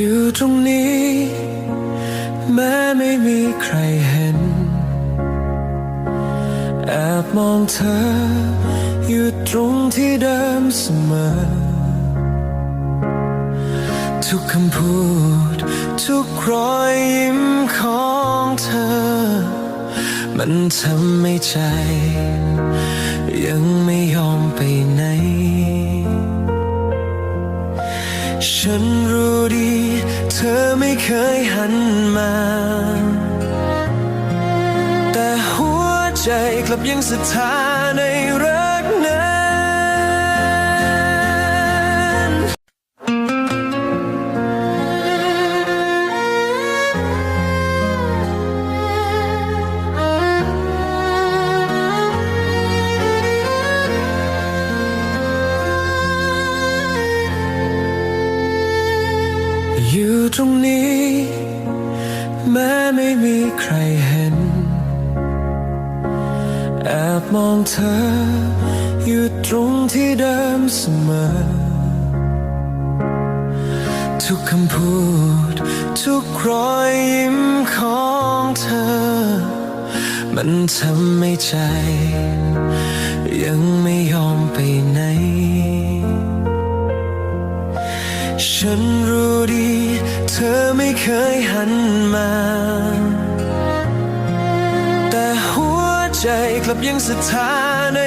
อยู่ตรงนี้ แม้ไม่มีใครเห็น แอบมองเธอ อยู่ตรงที่เดิมเสมอ ทุกคำพูด ทุกรอยยิ้มของเธอ มันทำให้ใจ ยังไม่ยอมไปไหน ฉันรู้ดี เธอไม่เคยหันมา แต่หัวใจกลับยังศรัทธาใน รงนี้ แม้ไม่มีใครเห็น แอบมองเธอ อยู่ตรงที่เดิมเสมอ ทุกคำพูด ทุกรอยยิ้มของเธอ มันทำให้ใจ ยังไม่ยอมไป ฉันรู้ดี เธอไม่เคยหันมา แต่หัวใจกลับยังศรัทธาใน